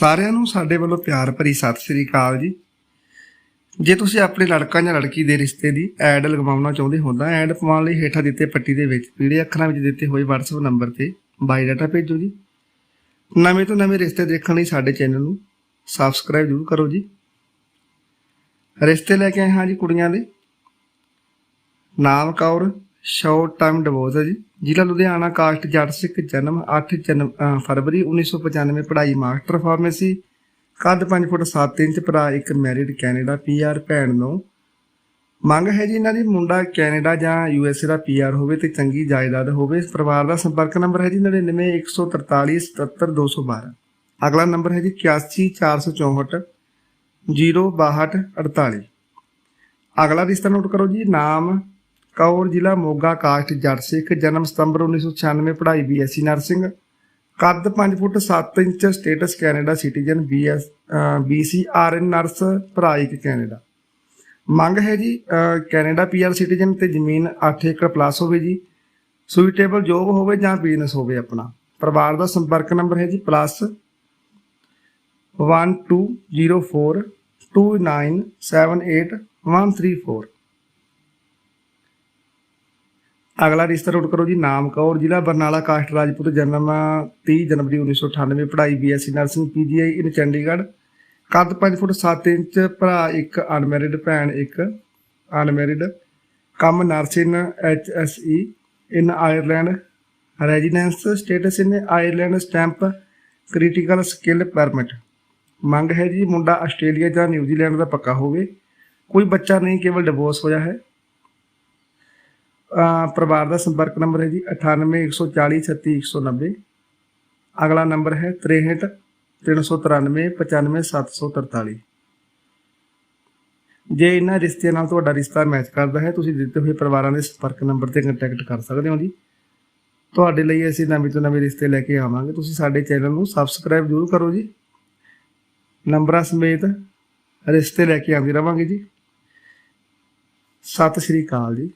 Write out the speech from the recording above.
ਸਾਰਿਆਂ ਨੂੰ ਸਾਡੇ ਵੱਲੋਂ ਪਿਆਰ ਭਰੀ ਸਤਿ ਸ੍ਰੀ ਅਕਾਲ ਜੀ। ਜੇ ਤੁਸੀਂ ਆਪਣੇ ਲੜਕਾ ਜਾਂ ਲੜਕੀ ਦੇ ਰਿਸ਼ਤੇ ਦੀ ਐਡ ਲਗਵਾਉਣਾ ਚਾਹੁੰਦੇ ਹੋ ਤਾਂ ਐਡ ਪਵਾਉਣ ਲਈ ਹੇਠਾਂ ਦਿੱਤੇ ਪੱਟੀ ਦੇ ਵਿੱਚ ਪੀਲੇ ਅੱਖਰਾਂ ਵਿੱਚ ਦਿੱਤੇ ਹੋਏ WhatsApp ਨੰਬਰ ਤੇ ਬਾਇਓਡਾਟਾ ਭੇਜੋ ਜੀ। ਨਵੇਂ ਤੋਂ ਨਵੇਂ ਰਿਸ਼ਤੇ ਦੇਖਣ ਲਈ ਸਾਡੇ ਚੈਨਲ ਨੂੰ ਸਬਸਕ੍ਰਾਈਬ ਜ਼ਰੂਰ ਕਰੋ ਜੀ। ਰਿਸ਼ਤੇ ਲੈ ਕੇ ਆਏ ਹਾਂ ਜੀ ਕੁੜੀਆਂ ਦੇ। ਨਾਮ ਕੌਰ ਸ਼ਾਰਟ ਟਰਮ ਡਿਵੋਰਸ ਹੈ ਜੀ। ਜ਼ਿਲ੍ਹਾ ਲੁਧਿਆਣਾ, ਕਾਸਟ ਜੱਟ ਸਿੱਖ ਜਨਮ 8 ਜਨਮ, ਅਹ, ਫਰਵਰੀ 1995 ਪੜ੍ਹਾਈ ਮਾਸਟਰ ਫਾਰਮੇਸੀ। ਕੱਦ 5 ਫੁੱਟ 7 ਇੰਚ ਭਰਾ ਇੱਕ ਮੈਰਿਡ ਕੈਨੇਡਾ ਪੀਆਰ ਭੈਣ ਨੂੰ। ਮੰਗ ਹੈ ਜੀ ਇਹਨਾਂ ਦੀ ਮੁੰਡਾ ਕੈਨੇਡਾ ਜਾਂ ਯੂਐਸਏ ਦਾ ਪੀਆਰ ਹੋਵੇ ਤੇ ਚੰਗੀ ਜਾਇਦਾਦ ਹੋਵੇ। ਪਰਿਵਾਰ ਦਾ ਸੰਪਰਕ ਨੰਬਰ ਹੈ ਜੀ 9914377212 ਅਗਲਾ ਨੰਬਰ ਹੈ ਜੀ 81464 06248 ਅਗਲਾ ਰਿਸ਼ਤਾ ਨੋਟ ਕਰੋ ਜੀ, ਨਾਮ ਕੌਰ ਜ਼ਿਲ੍ਹਾ ਮੋਗਾ ਕਾਸਟ ਜੱਟ ਸਿੱਖ ਜਨਮ ਸਤੰਬਰ 1996 ਪੜ੍ਹਾਈ ਬੀਐਸਸੀ ਨਰਸਿੰਗ ਕੱਦ 5 foot 7 inch status Canada citizen BS BCRN nurse ਭਰਾ ਕੈਨੇਡਾ। ਮੰਗ ਹੈ ਜੀ ਅਹ, ਕੈਨੇਡਾ ਪੀਆਰ ਸਿਟੀਜ਼ਨ ਤੇ ਜ਼ਮੀਨ 8 ਏਕੜ ਪਲੱਸ ਹੋਵੇ ਜੀ। ਸੁਈਟੇਬਲ ਜੋਬ ਹੋਵੇ ਜਾਂ ਬਿਜ਼ਨਸ ਹੋਵੇ ਆਪਣਾ। ਪਰਿਵਾਰ ਦਾ ਸੰਪਰਕ ਨੰਬਰ ਹੈ ਜੀ ਪਲੱਸ 1204 2978134 ਅਗਲਾ ਰਿਸ਼ਤਾ ਨੋਟ ਕਰੋ ਜੀ, ਨਾਮ ਕੌਰ ਜ਼ਿਲ੍ਹਾ ਬਰਨਾਲਾ ਕਾਸਟ ਰਾਜਪੂਤ ਜਨਮ 30 ਜਨਵਰੀ 1998 ਪੜ੍ਹਾਈ BSc nursing PGI in Chandigarh. ਕੱਦ 5 ਫੁੱਟ 7 ਇੰਚ, ਭਰਾ ਇੱਕ ਅਨਮੈਰਿਡ, ਭੈਣ ਇੱਕ ਅਨਮੈਰਿਡ। ਕੰਮ nurse in HSE in Ireland residence status in Ireland stamp critical skill permit. ਮੰਗ ਹੈ ਜੀ, ਮੁੰਡਾ ਆਸਟ੍ਰੇਲੀਆ ਜਾਂ ਨਿਊਜ਼ੀਲੈਂਡ ਦਾ ਪੱਕਾ ਹੋਵੇ। ਕੋਈ ਬੱਚਾ ਨਹੀਂ, ਕੇਵਲ ਡਿਵੋਰਸ ਹੋਇਆ ਹੈ। ਪਰਿਵਾਰ ਦਾ ਸੰਪਰਕ ਨੰਬਰ ਹੈ ਜੀ 9814036190 ਅਗਲਾ ਨੰਬਰ ਹੈ 63 393 95 743 ਜੇ ਇਹਨਾਂ ਰਿਸ਼ਤਿਆਂ ਨਾਲ ਤੁਹਾਡਾ ਰਿਸ਼ਤਾ ਮੈਚ ਕਰਦਾ ਹੈ, ਤੁਸੀਂ ਦਿੱਤੇ ਹੋਏ ਪਰਿਵਾਰਾਂ ਦੇ ਸੰਪਰਕ ਨੰਬਰ ਤੇ ਕੰਟੈਕਟ ਕਰ ਸਕਦੇ ਹੋ ਜੀ। ਤੁਹਾਡੇ ਲਈ ਅਸੀਂ ਨਵੇਂ ਤੋਂ ਨਵੇਂ ਰਿਸ਼ਤੇ ਲੈ ਕੇ ਆਵਾਂਗੇ। ਤੁਸੀਂ ਸਾਡੇ ਚੈਨਲ ਨੂੰ ਸਬਸਕ੍ਰਾਈਬ ਜ਼ਰੂਰ ਕਰੋ ਜੀ। ਨੰਬਰਾਂ ਸਮੇਤ ਰਿਸ਼ਤੇ ਲੈ ਕੇ ਆਉਂਦੇ ਰਵਾਂਗੇ ਜੀ। ਸਤਿ ਸ਼੍ਰੀ ਅਕਾਲ ਜੀ।